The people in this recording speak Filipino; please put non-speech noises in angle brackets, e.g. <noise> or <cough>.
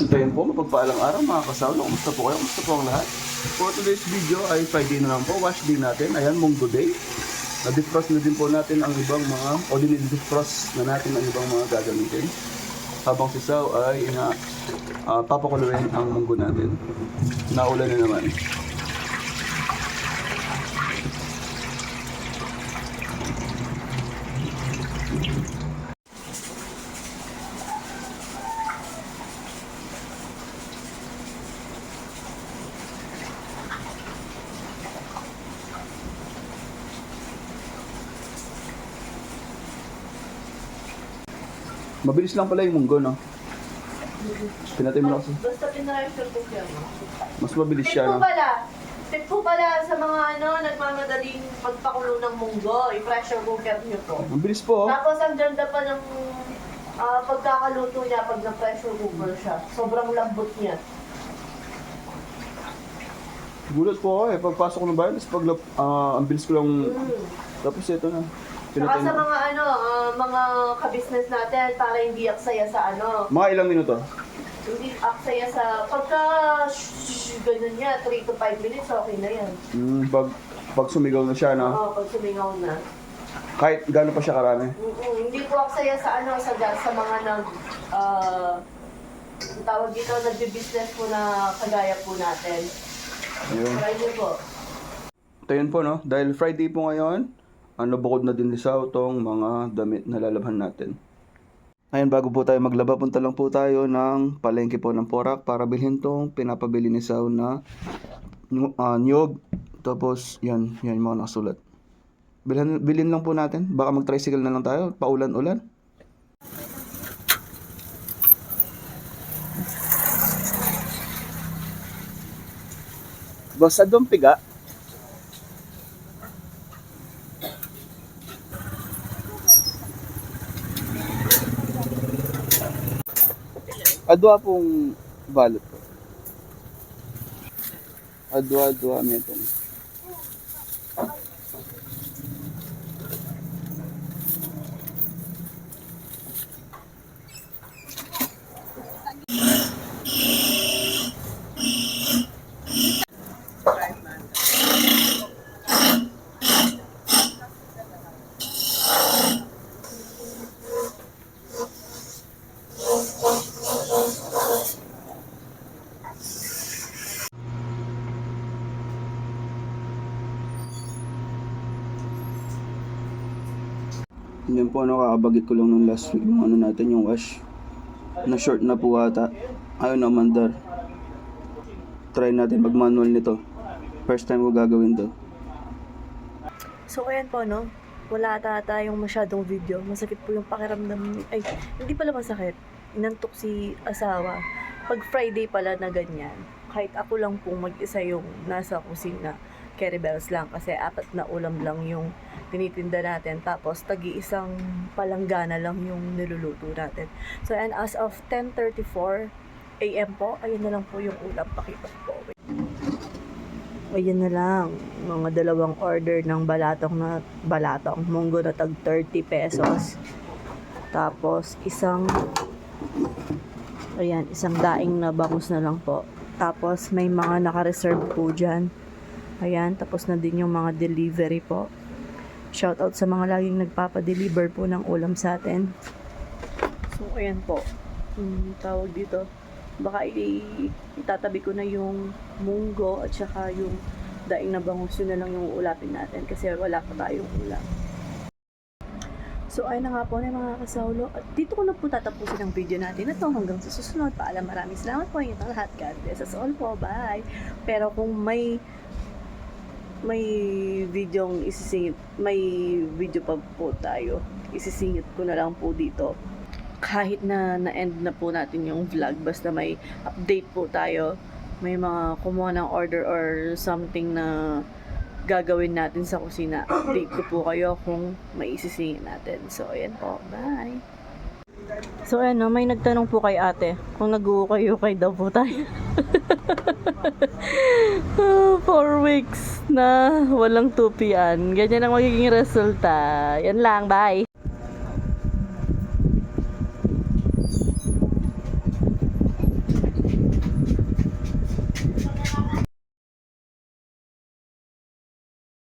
So yun po, mapagpaalang araw mga kasawlo. Kumusta po kayo? Kumusta po ang lahat? For today's video ay Friday na lang po. Wash day natin. Ayan, Munggo Day. Na-defrost na din po natin ang ibang mga, o din-defrost na natin ang ibang mga gagamitin. Habang si Sao ay ina, uh, papakuluin ang munggo natin. Naulan na naman. Mabilis lang pala yung munggo, no? Pinatay mo na kasi. Basta pinressure cooker mo. Mas mabilis Tip siya, po no? pala. Tip po pala sa mga ano, nagmamadaling pagpakulo ng munggo. I-pressure cooker nyo po. Mabilis po, oh. Tapos ang ganda pa ng ah, pagkakaluto niya pag na-pressure cooker siya. Sobrang lambot niya. Gulat po ako eh. Pagpasok ko ng bayan, tapos pag, ah, ang bilis ko lang, Mm. tapos ito na. Saka sa mga ano, ah, mga kabisnes natin para hindi aksaya sa ano. Mga ilang minuto? Hindi aksaya sa pagka shh, ganun niya, 3 to 5 minutes, okay na yan. Mm, pag, pag sumigaw na siya, no? Oo, pag sumingaw na. Kahit gano'n pa siya karami. Mm-mm, hindi po aksaya sa ano sa sa mga nag ah ang tawag dito nagbi-business po na kagaya po natin. Ayun. Try niyo po. Ito yun po, no? Dahil Friday po ngayon, ano bukod na din lisaw tong mga damit na lalabhan natin. Ayun, bago po tayo maglaba, punta lang po tayo ng palengke po ng Porak para bilhin tong pinapabili ni Sao na ah, nyog. Tapos, yan, yan yung mga nakasulat. Bilhin, bilhin lang po natin. Baka mag-tricycle na lang tayo, paulan-ulan. Boss, adong piga? Adwa pong balot po. Adwa, adwa, metong. Yan po ano, kakabagit ko lang nung last week yung ano natin, yung wash. Na short na po ata. Ayun naman dar. Try natin mag-manual nito. First time ko gagawin to. So ayan po no. Wala ata tayong masyadong video. Masakit po yung pakiramdam. Ay, hindi pala masakit. Inantok si asawa. Pag Friday pala na ganyan, kahit ako lang pong mag-isa yung nasa kusina, carry bells lang kasi apat na ulam lang yung tinitinda natin. Tapos, tagi-isang palanggana lang yung niluluto natin. So, and as of 10.34 a.m. po, ayun na lang po yung ulam. Pakita po. Ayan na lang, mga dalawang order ng balatong na balatong munggo na tag 30 pesos. Tapos isang ayan, isang daing na bangus na lang po. Tapos may mga naka-reserve po diyan. Ayan, tapos na din yung mga delivery po. Shout out sa mga laging nagpapa-deliver po ng ulam sa atin. So ayan po. Hmm, tawag dito baka itatabi ko na yung munggo at saka yung daing na bangus yun na lang yung ulapin natin kasi wala pa tayong ulam. So ayun na nga po na mga kasaulo dito ko na po tatapusin ang video natin na to hanggang sa susunod. Paalam maraming salamat po inyo lahat. God bless us all po. Bye! Pero kung may may videong isisingit, may video pa po tayo. Isisingit ko na lang po dito kahit na na-end na po natin yung vlog, basta may update po tayo, may mga kumuha ng order or something na gagawin natin sa kusina, update ko po kayo kung may isisingin natin. So, ayan po. Bye! So, ayan may nagtanong po kay ate kung nag-uukay-ukay daw po tayo. <laughs> Ah, Four weeks na walang tupian. Ganyan ang magiging resulta. Yan lang, bye!